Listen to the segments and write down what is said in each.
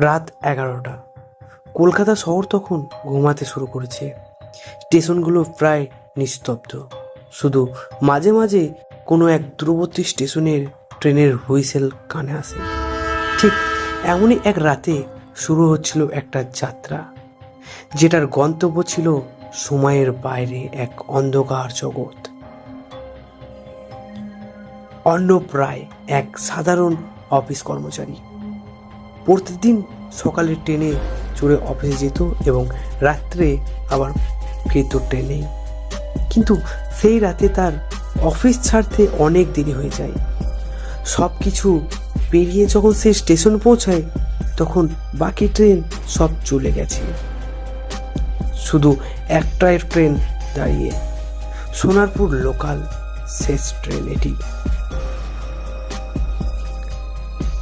রাত এগারোটা। কলকাতা শহর তখন ঘুমাতে শুরু করেছে। স্টেশনগুলো প্রায় নিস্তব্ধ। শুধু মাঝে মাঝে কোনো এক দূরবর্তী স্টেশনের ট্রেনের হুইসেল কানে আসে। ঠিক এমনই এক রাতে শুরু হচ্ছিল একটা যাত্রা, যেটার গন্তব্য ছিল সময়ের বাইরে এক অন্ধকার জগৎ। অর্ণব রায় এক সাধারণ অফিস কর্মচারী প্রতিদিন সকালে ট্রেনে চড়ে অফিসে যেত এবং রাত্রে আবার ফিরত ট্রেনে। কিন্তু সেই রাতে তার অফিস ছাড়তে অনেক দেরি হয়ে যায়। সব কিছু পেরিয়ে যখন সে স্টেশন পৌঁছায়, তখন বাকি ট্রেন সব চলে গেছে। শুধু একটাই ট্রেন দাঁড়িয়ে। সোনারপুর লোকাল শেষ ট্রেন এটি।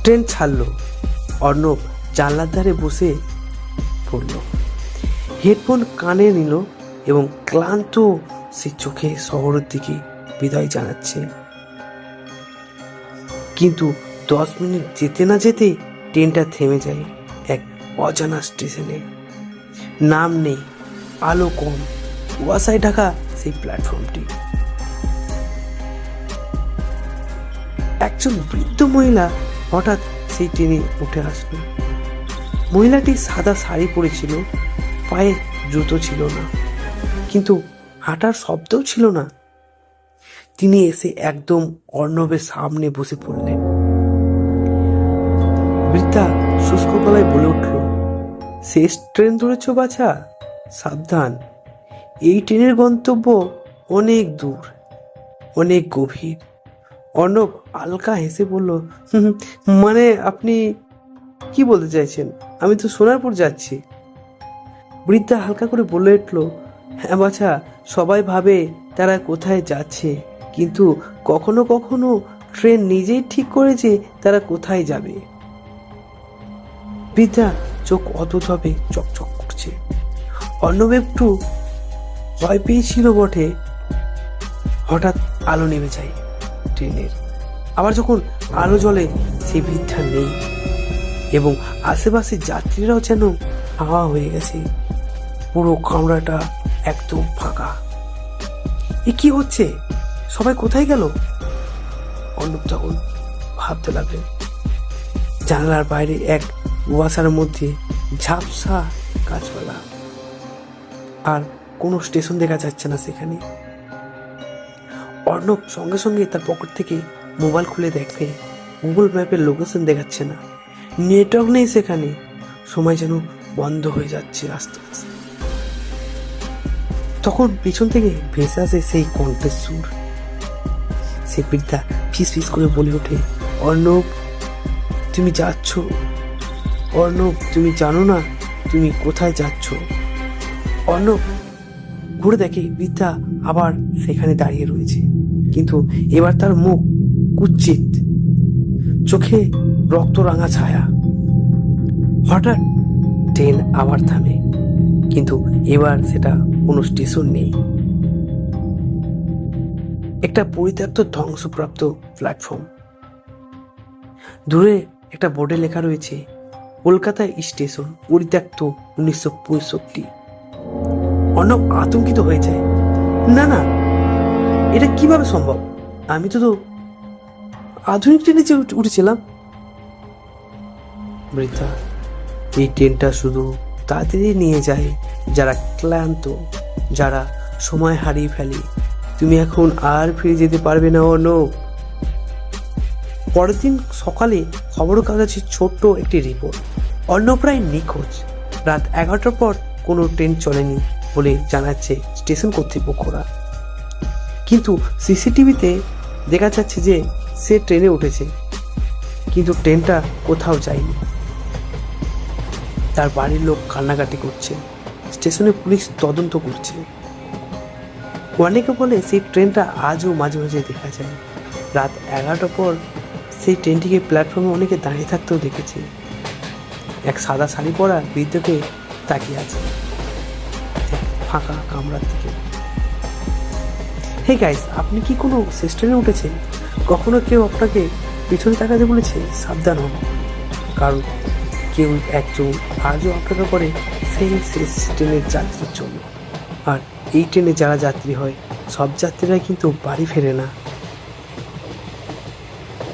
ট্রেন ছাড়লো। অর্ণব জানলার ধারে বসে পড়ল। হেডফোন কানে নিল এবং ক্লান্ত সে চোখে শহরের দিকে বিদায় জানাচ্ছে। কিন্তু দশ মিনিট যেতে না যেতে ট্রেনটা থেমে যায় এক অজানা স্টেশনে। নাম নেই, আলো কম, কুয়াশায় ঢাকা সেই প্ল্যাটফর্মটি। একজন বৃদ্ধ মহিলা হঠাৎ সেই ট্রেনে উঠে আসলো। মহিলাটি সাদা শাড়ি পরেছিল, পায়ে জুতো ছিল না, কিন্তু হাঁটার শব্দও ছিল না। তিনি এসে একদম অর্ণবের সামনে বসে পড়লেন। বৃদ্ধা শুষ্ক গলায় বলে উঠল, শেষ ট্রেন ধরেছ বাছা? সাবধান। এই ট্রেনের গন্তব্য অনেক দূর, অনেক গভীর। অর্ণব আলকা হেসে বলল "হুম, মানে আপনি কি বলতে চাইছেন? আমি তো সোনারপুর যাচ্ছি। বৃদ্ধা হালকা করে বলে উঠল হ্যাঁ বাছা সবাই ভাবে তারা কোথায় যাচ্ছে কিন্তু কখনো কখনো ট্রেন নিজেই ঠিক করে যে তারা কোথায় যাবে। বৃদ্ধা চোখ অদ্ভুতভাবে চকচক করছে। অর্ণব একটু ভয় পেয়েছিল বটে। হঠাৎ আলো নেমে যায়। ট্রেনের। আবার যখন আলো জ্বলে সেই বৃদ্ধা নেই এবং আশেপাশে যাত্রীরাও যেন হাওয়া হয়ে গেছে, পুরো কামরাটা একদম ফাঁকা। এ কি হচ্ছে? সবাই কোথায় গেল? অর্ণব তখন ভাবতে লাগলেন। জানালার বাইরে এক কুয়াশার মধ্যে ঝাপসা গাছপালা। আর কোনো স্টেশন দেখা যাচ্ছে না সেখানে। অর্ণব সঙ্গে সঙ্গে তার পকেট থেকে মোবাইল খুলে দেখে। গুগল ম্যাপের লোকেশন দেখাচ্ছে না। নেটওয়ার্ক নেই সেখানে। সময় যেন বন্ধ হয়ে যাচ্ছে আস্তে আস্তে। তখন পিছন থেকে ভেসে আসে সেই কণ্ঠের সুর। সে বৃদ্ধা ফিস ফিস করে বলে ওঠে, অর্ণব, তুমি যাচ্ছ? অর্ণব, তুমি জানো না তুমি কোথায় যাচ্ছ? অর্ণব ঘুরে দেখে বৃদ্ধা আবার সেখানে দাঁড়িয়ে রয়েছে। কিন্তু এবার তার মুখ কুচ্ছিত। চোখে রক্তরাঙা ছায়া। হঠাৎ ট্রেন আবার থামে, কিন্তু এবার সেটা কোনো স্টেশন নেই। একটা পরিত্যক্ত ধ্বংসপ্রাপ্ত প্ল্যাটফর্ম। দূরে একটা বোর্ডে লেখা রয়েছে, কলকাতা স্টেশন পরিত্যক্ত উনিশশো পঁয়ষট্টি। অর্ণব আতঙ্কিত হয়ে যায় না না এটা কীভাবে সম্ভব? আমি তো তো আধুনিক ট্রেনে যে উঠে- উঠেছিলাম। বৃদ্ধা এই ট্রেনটা শুধু তাদেরই নিয়ে যায় যারা ক্লান্ত, যারা সময় হারিয়ে ফেলে। তুমি এখন আর ফিরে যেতে পারবে না অন্য পরের দিন সকালে খবর কাগজে ছোট্ট একটি রিপোর্ট। অন্য প্রায় নিখোঁজ। রাত এগারোটার পর কোনো ট্রেন চলেনি বলে জানাচ্ছে স্টেশন কর্তৃপক্ষরা। কিন্তু সিসিটিভিতে দেখা যাচ্ছে যে সে ট্রেনে উঠেছে, কিন্তু ট্রেনটা কোথাও যায়নি। তার বাড়ির লোক কান্নাকাটি করছে, স্টেশনে পুলিশ তদন্ত করছে। অনেকে বলে সেই ট্রেনটা আজও মাঝে মাঝে দেখা যায়। রাত এগারোটার পর সেই ট্রেনটিকে প্ল্যাটফর্মে অনেকে দাঁড়িয়ে থাকতেও দেখেছে। এক সাদা শাড়ি পরা বৃদ্ধকে তাকিয়ে আছে। ফাঁকা কামরার দিকে। হে গাইস আপনি কি কোনো সিস্টেমে উঠেছেন? কখনো কেউ আপনাকে পিছনে তাকাতে বলেছে, সাবধান হন কারণ কেউ একজন আজও অপেক্ষা করে সেই শেষ ট্রেনের যাত্রীর জন্য আর এই ট্রেনে যারা যাত্রী হয়, সব যাত্রীরা কিন্তু বাড়ি ফেরে না।